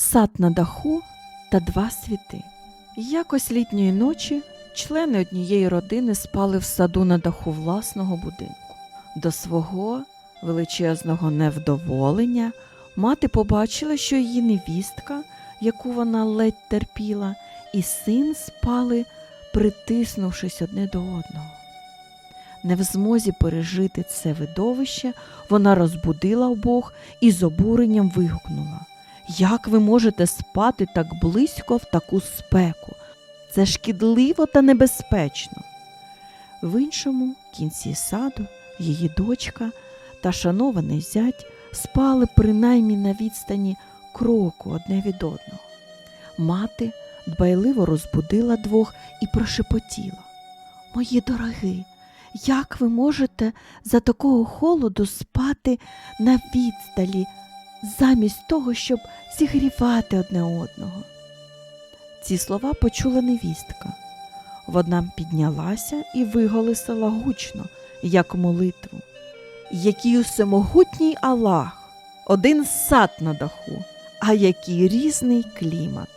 сад на даху та два світи. Якось літньої ночі члени однієї родини спали в саду на даху власного будинку. До свого величезного невдоволення мати побачила, що її невістка, яку вона ледь терпіла, і син спали, притиснувшись одне до одного. Не в змозі пережити це видовище, вона розбудила обох і з обуренням вигукнула. Як ви можете спати так близько в таку спеку? Це шкідливо та небезпечно. В іншому кінці саду її дочка та шанований зять спали принаймні на відстані кроку одне від одного. Мати дбайливо розбудила двох і прошепотіла. Мої дорогі, як ви можете за такого холоду спати на відсталі, замість того, щоб зігрівати одне одного? Ці слова почула невістка. Вона піднялася і виголосила гучно, як молитву. Який усемогутній Аллах, один сад на даху, а який різний клімат.